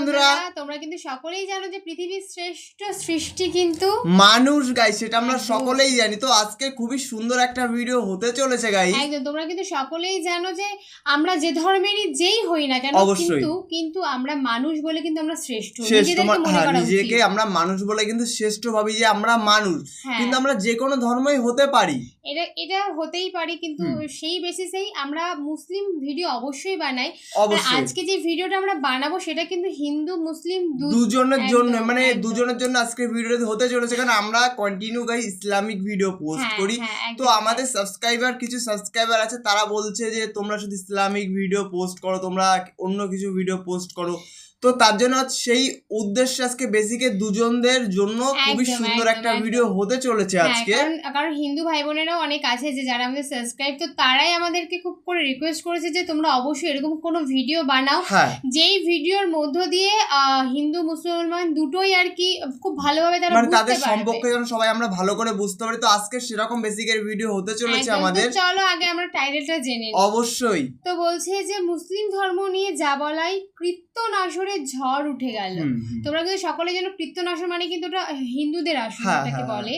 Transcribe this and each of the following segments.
বন্ধুরা। তোমরা কিন্তু সকলেই জানো যে পৃথিবীর শ্রেষ্ঠ সৃষ্টি কিন্তু মানুষ গাই সেটা আমরা সকলেই জানি। তো আজকে খুবই সুন্দর একটা ভিডিও হতে চলেছে গাই একদম তোমরা কিন্তু সকলেই জানো যে আমরা যে ধর্মেরই যেই হই না কেন কিন্তু কিন্তু আমরা মানুষ বলে কিন্তু আমরা শ্রেষ্ঠ মনে হ্যাঁ নিজেকে। আমরা মানুষ বলে কিন্তু শ্রেষ্ঠ ভাবি যে আমরা মানুষ। হ্যাঁ। কিন্তু আমরা যে কোনো ধর্মই হতে পারি। এটা এটা হতেই পারি কিন্তু। সেই বেসিসেই আমরা মুসলিম ভিডিও অবশ্যই বানাই। আজকে যে ভিডিওটা আমরা বানাবো সেটা কিন্তু হিন্দু মুসলিম দুজনের জন্য মানে দুজনের জন্য আজকে ভিডিও হতে চলেছে কারণ আমরা continue guys Islamic video post হ্যাঁ, করি। হ্যাঁ, তো আমাদের সাবস্ক্রাইবার কিছু সাবস্ক্রাইবার আছে তারা বলছে যে তোমরা শুধু ইসলামিক ভিডিও পোস্ট করো তোমরা অন্য কিছু ভিডিও পোস্ট করো। তো তার জন্য আজ সেই উদ্দেশ্যে আজকে বেসিকে দুজনদের জন্য খুবই সুন্দর একটা ভিডিও হতে চলেছে হ্যাঁ, আজকে। কারণ হিন্দু ভাই বোনেরাও অনেক আছে যে যারা আমাদের সাবস্ক্রাইব তো তারাই আমাদেরকে খুব করে রিকোয়েস্ট করেছে যে তোমরা অবশ্যই এরকম কোনো ভিডিও বানাও। হ্যাঁ। যেই ভিডিওর মধ্য দিয়ে হিন্দু মুসলমান দুটোই আর কি খুব ভালোভাবে তারা মানে তাদের সম্পর্কে যেন সবাই আমরা ভালো করে বুঝতে পারি তো আজকে সেরকম বেসিকের ভিডিও হতে চলেছে আমাদের। চলো আগে আমরা টাইটেলটা জেনে নিই। অবশ্যই। তো বলছে যে মুসলিম ধর্ম নিয়ে যা বলাই কৃত্যনাশরের ঝড় উঠে গেল। তোমরা কিন্তু সকলে যেন কৃত্যনাশর মানে কিন্তু ওটা হিন্দুদের আসন হ্যাঁ, হ্যাঁ, বলে।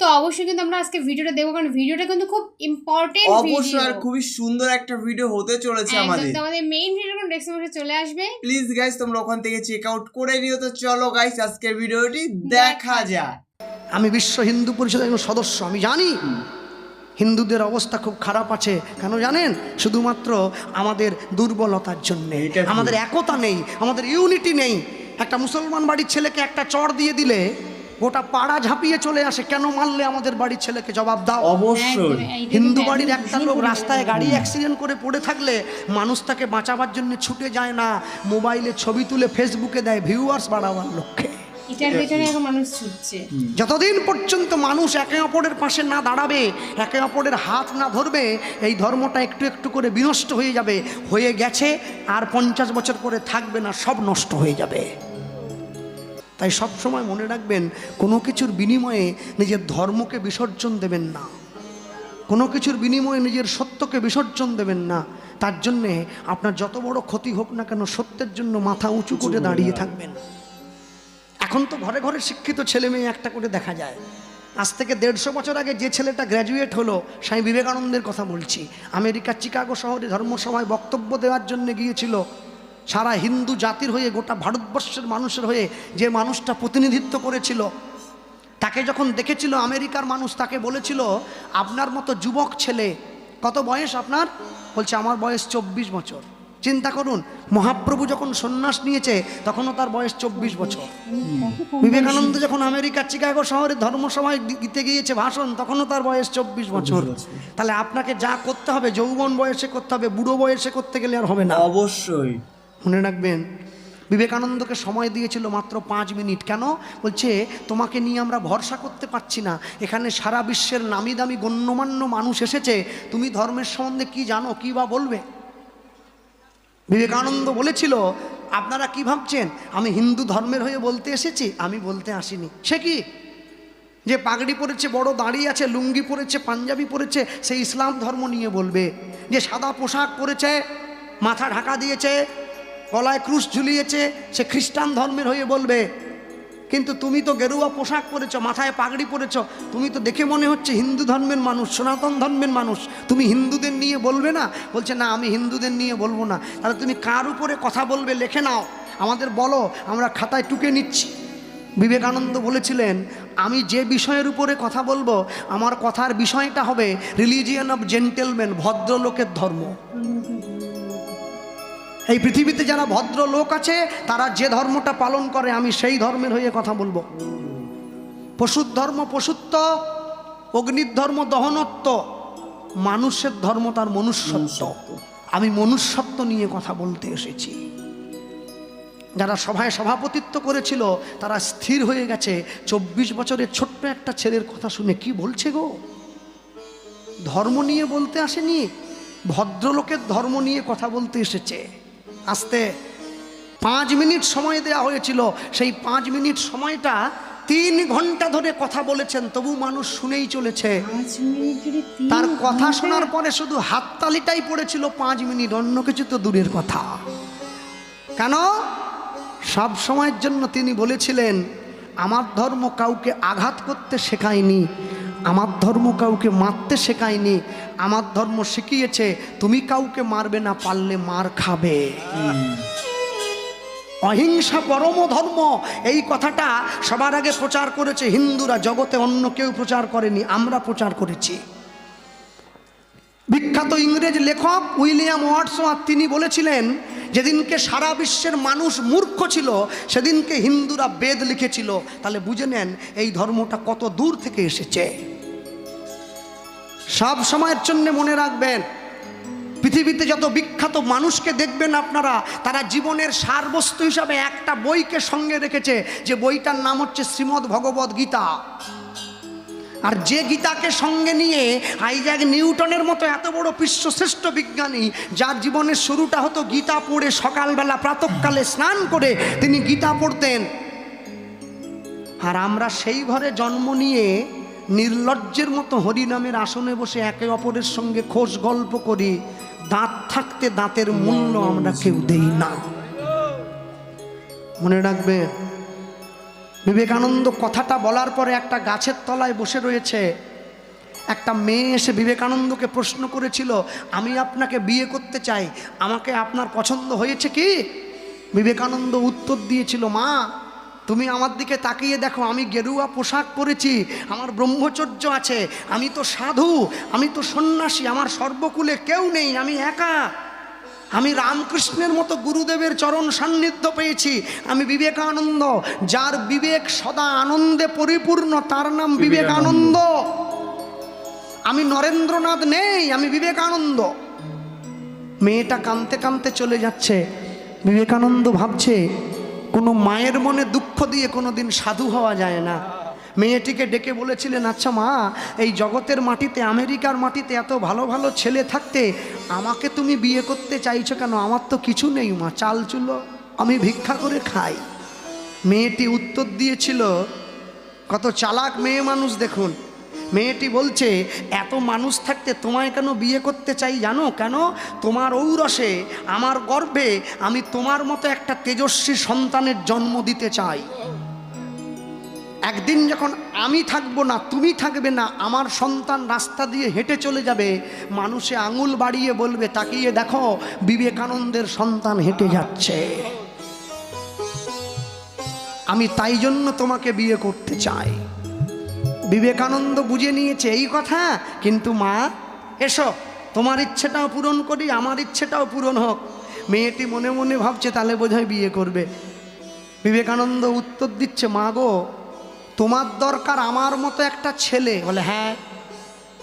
তো অবশ্যই কিন্তু আমরা আজকে ভিডিওটা দেখব কারণ ভিডিওটা কিন্তু খুব ইম্পর্টেন্ট অবশ্যই আর খুবই সুন্দর একটা ভিডিও হতে চলেছে আমাদের। আমাদের মেইন ভিডিও কোন ডেস্ক্রিপশনে চলে আসবে। প্লিজ গাইস তোমরা ওখান থেকে চেক আউট করে নিও। তো চলো গাইস আজকের ভিডিওটি দেখা যাক। আমি বিশ্ব হিন্দু পরিষদের একজন সদস্য আমি জানি হিন্দুদের অবস্থা খুব খারাপ আছে। কেন জানেন? শুধুমাত্র আমাদের দুর্বলতার জন্যে। আমাদের একতা নেই আমাদের ইউনিটি নেই। একটা মুসলমান বাড়ির ছেলেকে একটা চড় দিয়ে দিলে গোটা পাড়া ঝাঁপিয়ে চলে আসে। কেন মারলে আমাদের বাড়ির ছেলেকে জবাব দাও? অবশ্যই। হিন্দু বাড়ির একটা লোক রাস্তায় গাড়ি অ্যাক্সিডেন্ট করে পড়ে থাকলে মানুষ তাকে বাঁচাবার জন্য ছুটে যায় না। মোবাইলে ছবি তুলে ফেসবুকে দেয় ভিউয়ার্স বাড়াবার লক্ষ্যে। এটার পেছনে এখন মানুষ ছুটছে। যতদিন পর্যন্ত মানুষ একে অপরের পাশে না দাঁড়াবে একে অপরের হাত না ধরবে এই ধর্মটা একটু একটু করে বিনষ্ট হয়ে যাবে হয়ে গেছে আর পঞ্চাশ বছর পরে থাকবে না সব নষ্ট হয়ে যাবে। তাই সব সময় মনে রাখবেন কোনো কিছুর বিনিময়ে নিজের ধর্মকে বিসর্জন দেবেন না। কোনো কিছুর বিনিময়ে নিজের সত্যকে বিসর্জন দেবেন না। তার জন্যে আপনার যত বড় ক্ষতি হোক না কেন সত্যের জন্য মাথা উঁচু করে দাঁড়িয়ে থাকবেন। এখন তো ঘরে ঘরে শিক্ষিত ছেলে মেয়ে একটা করে দেখা যায়। আজ থেকে দেড়শো বছর আগে যে ছেলেটা গ্র্যাজুয়েট হলো, স্বামী বিবেকানন্দের কথা বলছি। আমেরিকার চিকাগো শহরে ধর্মসভায় বক্তব্য দেওয়ার জন্য গিয়েছিল। সারা হিন্দু জাতির হয়ে, গোটা ভারতবর্ষের মানুষের হয়ে যে মানুষটা প্রতিনিধিত্ব করেছিল, তাকে যখন দেখেছিল আমেরিকার মানুষ, তাকে বলেছিল, আপনার মতো যুবক ছেলে, কত বয়স আপনার? বলছে, আমার বয়স চব্বিশ বছর। চিন্তা করুন মহাপ্রভু যখন সন্ন্যাস নিয়েছে তখনও তার বয়স চব্বিশ বছর। বিবেকানন্দ যখন আমেরিকার চিকাগো শহরে ধর্মসভায় দিতে গিয়েছে ভাষণ তখনও তার বয়স চব্বিশ বছর। তাহলে আপনাকে যা করতে হবে যৌবন বয়সে করতে হবে বুড়ো বয়সে করতে গেলে আর হবে না। অবশ্যই। মনে রাখবেন বিবেকানন্দকে সময় দিয়েছিল মাত্র পাঁচ মিনিট। কেন? বলছে তোমাকে নিয়ে আমরা ভরসা করতে পারছি না। এখানে সারা বিশ্বের নামি দামি গণ্যমান্য মানুষ এসেছে। তুমি ধর্মের সম্বন্ধে কি জানো কি বা বলবে? বিবেকানন্দ বলেছিল, আপনারা কি ভাবছেন? আমি হিন্দু ধর্মের হয়ে বলতে এসেছি? আমি বলতে আসিনি। সে কি? যে পাগড়ি পরেছে, বড় দাঁড়িয়ে আছে, লুঙ্গি পরেছে, পাঞ্জাবি পরেছে, সে ইসলাম ধর্ম নিয়ে বলবে। যে সাদা পোশাক পরেছে, মাথা ঢাকা দিয়েছে, গলায় ক্রুশ ঝুলিয়েছে, সে খ্রিস্টান ধর্মের হয়ে বলবে। কিন্তু তুমি তো গেরুয়া পোশাক পরেছ, মাথায় পাগড়ি পরেছ। তুমি তো দেখে মনে হচ্ছে হিন্দু ধর্মের মানুষ, সনাতন ধর্মের মানুষ। তুমি হিন্দুদের নিয়ে বলবে না? বলছে, না, আমি হিন্দুদের নিয়ে বলব না। তাহলে তুমি কার উপরে কথা বলবে? লেখে নাও। আমাদের বলো, আমরা খাতায় টুকে নিচ্ছি। বিবেকানন্দ বলেছিলেন, আমি যে বিষয়ের উপরে কথা বলব, আমার কথার বিষয়টা হবে রিলিজিয়ান অফ জেন্টেলম্যান ভদ্রলোকের ধর্ম। এই পৃথিবীতে যারা ভদ্র লোক আছে, তারা যে ধর্মটা পালন করে, আমি সেই ধর্মের হয়ে কথা বলব। পশুর ধর্ম পশুত্ব, অগ্নির ধর্ম দহনত্ব, মানুষের ধর্ম তার মনুষ্যত্ব। আমি মনুষ্যত্ব নিয়ে কথা বলতে এসেছি। যারা সভায় সভাপতিত্ব করেছিল, তারা স্থির হয়ে গেছে। চব্বিশ বছরের ছোট্ট একটা ছেলের কথা শুনে কি বলছে গো? ধর্ম নিয়ে বলতে আসেনি, ভদ্রলোকের ধর্ম নিয়ে কথা বলতে এসেছে। আসতে। পাঁচ মিনিট সময় দেওয়া হয়েছিল। সেই পাঁচ মিনিট সময়টা তিন ঘণ্টা ধরে কথা বলেছেন তবু মানুষ শুনেই চলেছে। তার কথা শোনার পরে শুধু হাততালিটাই পড়েছিল পাঁচ মিনিট অন্য কিছু তো দূরের কথা। কেন? সব সময়ের জন্য তিনি বলেছিলেন আমার ধর্ম কাউকে আঘাত করতে শেখায়নি আমার ধর্ম কাউকে মারতে শেখায়নি, আমার ধর্ম শিখিয়েছে, তুমি কাউকে মারবে না, পারলে মার খাবে। অহিংসা পরম ধর্ম, এই কথাটা সবার আগে প্রচার করেছে হিন্দুরা, জগতে অন্য কেউ প্রচার করেনি, আমরা প্রচার করেছি। বিখ্যাত ইংরেজ লেখক উইলিয়াম ওয়াটসওয়ার্থ তিনি বলেছিলেন যেদিনকে সারা বিশ্বের মানুষ মূর্খ ছিল, সেদিনকে হিন্দুরা বেদ লিখেছিল। তাহলে বুঝে নেন, এই ধর্মটা কত দূর থেকে এসেছে। সব সময়ের জন্য মনে রাখবেন, পৃথিবীতে যত বিখ্যাত মানুষকে দেখবেন আপনারা, তারা জীবনের সারবস্তু হিসাবে একটা বইকে সঙ্গে রেখেছে, যে বইটার নাম হচ্ছে শ্রীমদ্ ভগবদ গীতা। আর যে গীতাকে সঙ্গে নিয়ে আইজাক নিউটনের মতো এত বড় বিশ্বশ্রেষ্ঠ বিজ্ঞানী, যার জীবনের শুরুটা হতো গীতা পড়ে সকালবেলা প্রাতকালে স্নান করে, তিনি গীতা পড়তেন। আর আমরা সেই ঘরে জন্ম নিয়ে নির্লজ্জের মতো হরিনামের আসনে বসে একে অপরের সঙ্গে খোশ গল্প করি। দাঁত থাকতে দাঁতের মূল্য আমরা কেউ দেই না। মনে রাখবে? বিবেকানন্দ কথাটা বলার পরে একটা গাছের তলায় বসে রয়েছে। একটা মেয়ে এসে বিবেকানন্দকে প্রশ্ন করেছিল, আমি আপনাকে বিয়ে করতে চাই, আমাকে আপনার পছন্দ হয়েছে কি? বিবেকানন্দ উত্তর দিয়েছিল, মা, তুমি আমার দিকে তাকিয়ে দেখো, আমি গেরুয়া পোশাক পরেছি, আমার ব্রহ্মচর্য আছে, আমি তো সাধু, আমি তো সন্ন্যাসী, আমার সর্বকুলে কেউ নেই, আমি একা। আমি রামকৃষ্ণের মতো গুরুদেবের চরণ সান্নিধ্য পেয়েছি। আমি বিবেকানন্দ যার বিবেক সদা আনন্দে পরিপূর্ণ তার নাম বিবেকানন্দ। আমি নরেন্দ্রনাথ নেই আমি বিবেকানন্দ। মেয়েটা কানতে কানতে চলে যাচ্ছে। বিবেকানন্দ ভাবছে কোনো মায়ের মনে দুঃখ দিয়ে কোনো দিন সাধু হওয়া যায় না। মেয়েটিকে ডেকে বলেছিলেন আচ্ছা মা, এই জগতের মাটিতে, আমেরিকার মাটিতে এত ভালো ভালো ছেলে থাকতে আমাকে তুমি বিয়ে করতে চাইছো কেন? আমার তো কিছু নেই মা, চাল চুলো আমি ভিক্ষা করে খাই। মেয়েটি উত্তর দিয়েছিল, কত চালাক মেয়ে মানুষ দেখুন। মেয়েটি বলছে, এত মানুষ থাকতে তোমায় কেন বিয়ে করতে চাই জানো? কেন? তোমার ঔরসে, আমার গর্বে আমি তোমার মতো একটা তেজস্বী সন্তানের জন্ম দিতে চাই। একদিন যখন আমি থাকব না, তুমি থাকবে না, আমার সন্তান রাস্তা দিয়ে হেঁটে চলে যাবে, মানুষে আঙুল বাড়িয়ে বলবে, তাকিয়ে দেখো, বিবেকানন্দের সন্তান হেঁটে যাচ্ছে। আমি তাই জন্য তোমাকে বিয়ে করতে চাই। বিবেকানন্দ বুঝে নিয়েছে এই কথা, কিন্তু মা, এসো, তোমার ইচ্ছেটাও পূরণ করি, আমার ইচ্ছেটাও পূরণ হোক। মেয়েটি মনে মনে ভাবছে, তাহলে বোধহয় বিয়ে করবে। বিবেকানন্দ উত্তর দিচ্ছে, মা গো তোমার দরকার আমার মতো একটা ছেলে। বলে হ্যাঁ।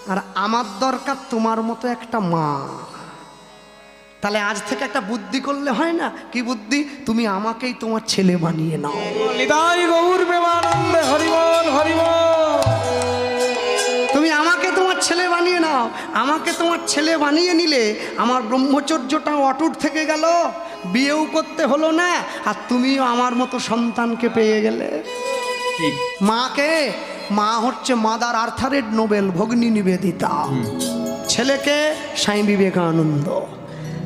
আর আমার দরকার তোমার মতো একটা মা। তাহলে আজ থেকে একটা বুদ্ধি করলে হয় না? কি বুদ্ধি? তুমি আমাকেই তোমার ছেলে বানিয়ে নাও। নিতাই গৌর প্রেমানন্দে হরিবল হরিবল। তুমি আমাকে তোমার ছেলে বানিয়ে নাও। আমাকে তোমার ছেলে বানিয়ে নিলে আমার ব্রহ্মচর্যটা অটুট থেকে গেল। বিয়েও করতে হলো না। আর তুমিও আমার মতো সন্তানকে পেয়ে গেলে। মাকে মা হচ্ছে মাদার আর্থারেড নোবেল ভগ্নী নিবেদিতা। ছেলেকে স্বামী বিবেকানন্দ।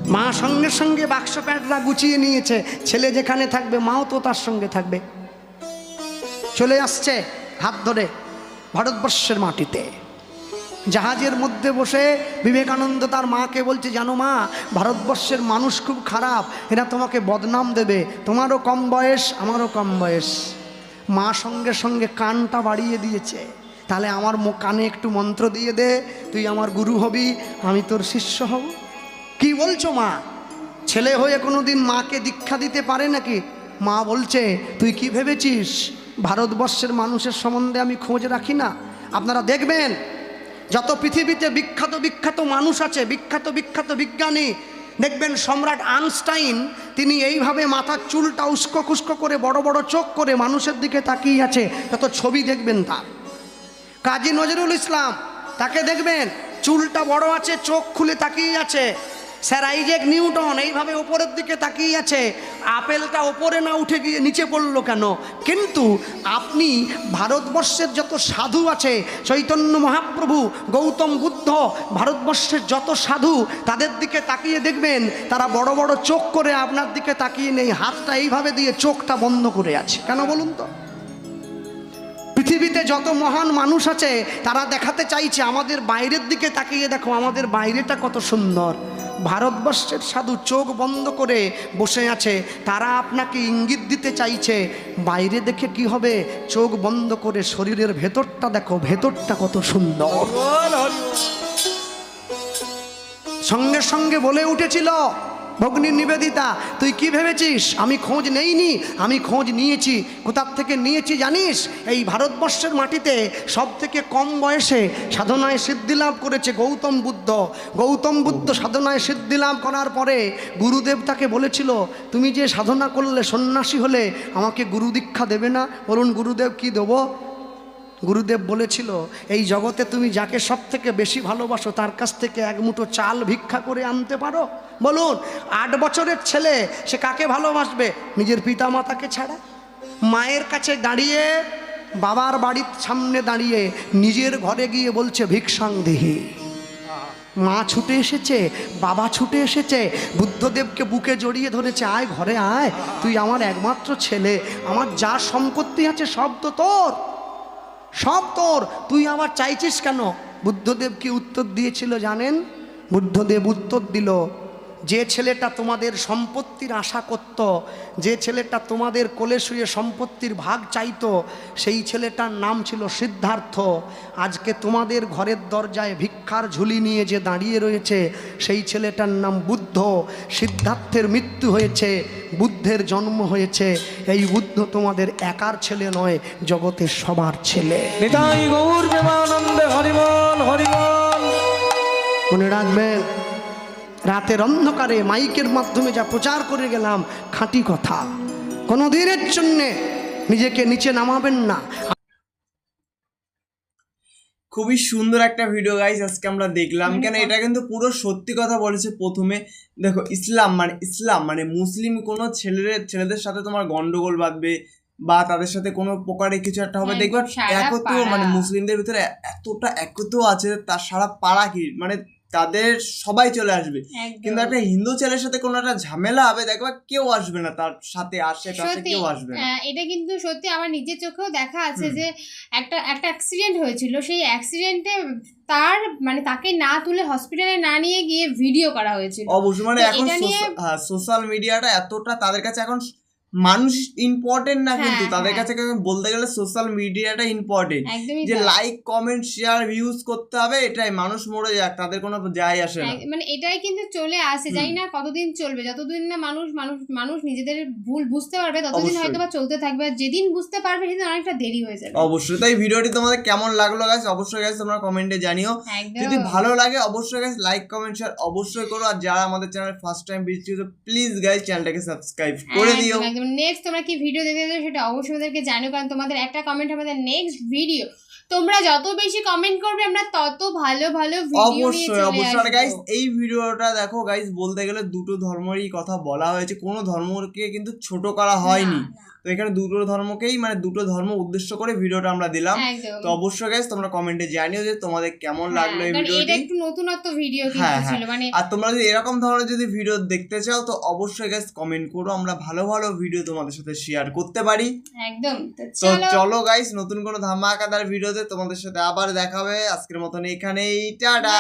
মা সঙ্গে সঙ্গে বাক্স প্যাটরা গুছিয়ে নিয়েছে। ছেলে যেখানে থাকবে মাও তো তার সঙ্গে থাকবে। চলে আসছে হাত ধরে ভারতবর্ষের মাটিতে। জাহাজের মধ্যে বসে বিবেকানন্দ তার মাকে বলছে জানো মা ভারতবর্ষের মানুষ খুব খারাপ। এরা তোমাকে বদনাম দেবে। তোমারও কম বয়স আমারও কম বয়স। মা সঙ্গে সঙ্গে কানটা বাড়িয়ে দিয়েছে। তাহলে আমার কানে একটু মন্ত্র দিয়ে দে, তুই আমার গুরু হবি, আমি তোর শিষ্য হব। কি বলছো মা? ছেলে হয়ে কোনো দিন মাকে দীক্ষা দিতে পারে নাকি? মা বলছে, তুই কি ভেবেছিস? ভারতবর্ষের মানুষের সম্বন্ধে আমি খোঁজ রাখি না। আপনারা দেখবেন, যত পৃথিবীতে বিখ্যাত বিখ্যাত মানুষ আছে, বিখ্যাত বিখ্যাত বিজ্ঞানী দেখবেন সম্রাট আনস্টাইন তিনি এইভাবে মাথার চুলটা উস্কো খুস্কো করে বড় বড় চোখ করে মানুষের দিকে তাকিয়ে আছে তত ছবি দেখবেন তার। কাজী নজরুল ইসলাম, তাকে দেখবেন, চুলটা বড় আছে, চোখ খুলে তাকিয়ে আছে। স্যার আইজেক নিউটন এইভাবে ওপরের দিকে তাকিয়ে আছে। আপেলটা ওপরে না উঠে গিয়ে নিচে পড়ল কেন? কিন্তু আপনি ভারতবর্ষের যত সাধু আছে, চৈতন্য মহাপ্রভু, গৌতম বুদ্ধ, ভারতবর্ষের যত সাধু, তাদের দিকে তাকিয়ে দেখবেন, তারা বড় বড় চোখ করে আপনার দিকে তাকিয়ে নেই, হাতটা এইভাবে দিয়ে চোখটা বন্ধ করে আছে। কেন বলুন তো? পৃথিবীতে যত মহান মানুষ আছে, তারা দেখাতে চাইছে, আমাদের বাইরের দিকে তাকিয়ে দেখো, আমাদের বাইরেটা কত সুন্দর। ভারতবর্ষের সাধু চোখ বন্ধ করে বসে আছে তারা আপনাকে ইঙ্গিত দিতে চাইছে বাইরে দেখে কি হবে? চোখ বন্ধ করে শরীরের ভেতরটা দেখো ভেতরটা কত সুন্দর। সঙ্গে সঙ্গে বলে উঠেছিল ভগ্নী নিবেদিতা, তুই কি ভেবেছিস? আমি খোঁজ নেইনি, আমি খোঁজ নিয়েছি। কোথার থেকে নিয়েছি জানিস? এই ভারতবর্ষের মাটিতে সব থেকে কম বয়সে সাধনায় সিদ্ধি লাভ করেছে গৌতম বুদ্ধ। গৌতম বুদ্ধ সাধনায় সিদ্ধি লাভ করার পরে গুরুদেব তাকে বলেছিল, তুমি যে সাধনা করলে সন্ন্যাসী হলে আমাকে গুরু দীক্ষা দেবে না? বলুন গুরুদেব, কি দেবো? গুরুদেব বলেছিল, এই জগতে তুমি যাকে সব থেকে বেশি ভালোবাসো তার কাছ থেকে এক মুঠো চাল ভিক্ষা করে আনতে পারো? বলুন, আট বছরের ছেলে, সে কাকে ভালোবাসবে? নিজের পিতা মাতাকে ছাড়া? মায়ের কাছে দাঁড়িয়ে, বাবার বাড়ির সামনে দাঁড়িয়ে, নিজের ঘরে গিয়ে বলছে ভিক্ষাংদেহী মা ছুটে এসেছে, বাবা ছুটে এসেছে, বুদ্ধদেবকে বুকে জড়িয়ে ধরেছে, আয় ঘরে আয়, তুই আমার একমাত্র ছেলে, আমার যা সম্পত্তি আছে সব তো তোর, সব তোর, তুই আবার চাইছিস কেন? বুদ্ধদেব কি উত্তর দিয়েছিল, জানেন, বুদ্ধদেব উত্তর দিল যে ছেলেটা তোমাদের সম্পত্তির আশা করত, যে ছেলেটা তোমাদের কোলে শুয়ে সম্পত্তির ভাগ চাইতো, সেই ছেলেটার নাম ছিল সিদ্ধার্থ। আজকে তোমাদের ঘরের দরজায় ভিক্ষার ঝুলি নিয়ে যে দাঁড়িয়ে রয়েছে, সেই ছেলেটার নাম বুদ্ধ। সিদ্ধার্থের মৃত্যু হয়েছে, বুদ্ধের জন্ম হয়েছে। এই বুদ্ধ তোমাদের একার ছেলে নয়, জগতের সবার ছেলে। রাতের অন্ধকারে মাইকের মাধ্যমে যা প্রচার করে গেলাম খাঁটি কথা। কোনো দিনের জন্যে নিজেকে নিচে নামাবেন না। খুবই সুন্দর একটা ভিডিও গাইস আজকে আমরা দেখলাম। কেন এটা কিন্তু পুরো সত্যি কথা বলেছে প্রথমে। দেখো ইসলাম মানে ইসলাম মানে মুসলিম কোনো ছেলেদের ছেলেদের সাথে তোমার গন্ডগোল বাঁধবে বা তাদের সাথে কোনো প্রকারে কিছু একটা হবে। একদম, দেখবা একত্র মানে মুসলিমদের ভিতরে এতটা একত্র আছে তার সারা পাড়া কি মানে তাদের সবাই চলে আসবে। কিন্তু একটা হিন্দু ছেলের সাথে কোনো একটা ঝামেলা হবে দেখবা কেউ আসবে না তার সাথে আশেপাশে কেউ আসবে না। আহ, এটা কিন্তু সত্যি আমার নিজের চোখেও দেখা আছে যে একটা একটা অ্যাক্সিডেন্ট হয়েছিল। সেই অ্যাক্সিডেন্টে তার মানে তাকে না তুলে হসপিটালে না নিয়ে গিয়ে ভিডিও করা হয়েছিল। অবশ্যই মানে এখন সোশ্যাল মিডিয়াটা এতটা তাদের কাছে এখন মানুষ ইম্পর্টেন্ট না কিন্তু হ্যাঁ, তাদের হ্যাঁ। কাছে বলতে গেলে সোশ্যাল মিডিয়াটা ইম্পর্টেন্ট যে লাইক কমেন্ট শেয়ার ভিউজ করতে হবে এটাই মানুষ মরে যাক তাদের কোনো যায় আসে না। মানে এটাই কিন্তু চলে আসে জানি না কতদিন চলবে যতদিন না মানুষ মানুষ মানুষ নিজেদের ভুল বুঝতে পারবে ততদিন হয়তো বা চলতে থাকবে আর যেদিন বুঝতে পারবে সেদিন অনেকটা দেরি হয়ে যাবে। অবশ্যই। তাই ভিডিওটি তোমাদের কেমন লাগল গাইস অবশ্যই গাইস তোমরা কমেন্টে জানিও। যদি ভালো লাগে অবশ্যই গাইস লাইক কমেন্ট শেয়ার অবশ্যই করো। আর যারা আমাদের channel first time visit please guys চ্যানেলটাকে সাবস্ক্রাইব করে দিও। নেক্সট তোমরা কি ভিডিও দেখতে চাও সেটা অবশ্যই আমাদেরকে জানিও কারণ তোমাদের একটা কমেন্ট আমাদের নেক্সট ভিডিও তোমরা যত বেশি কমেন্ট করবে আমরা তত ভালো ভালো ভিডিও নিয়ে অবশ্যই চলে অবশ্যই। গাইস এই ভিডিওটা দেখো গাইস বলতে গেলে দুটো ধর্মেরই কথা বলা হয়েছে। কোনো ধর্মকে কিন্তু ছোট করা হয়নি। তো এখানে দুটো ধর্মকেই মানে দুটো ধর্ম উদ্দেশ্য করে ভিডিওটা আমরা দিলাম। তো অবশ্যই গাইস তোমরা কমেন্টে জানিও যে তোমাদের কেমন হ্যাঁ, লাগল এই কারণ এটা ভিডিওটি একটু নতুনত্ব ভিডিও হ্যাঁ, কিন্তু হ্যাঁ। ছিল মানে আর তোমরা যদি এরকম ধরনের যদি ভিডিও দেখতে চাও তো অবশ্যই গাইস কমেন্ট করো আমরা ভালো ভালো ভিডিও তোমাদের সাথে শেয়ার করতে পারি। একদম। তো চলো। গাইস নতুন কোনো ধামাকাদার ভিডিওতে তোমাদের সাথে আবার দেখা হবে। আজকের মতন এখানেই টাটা!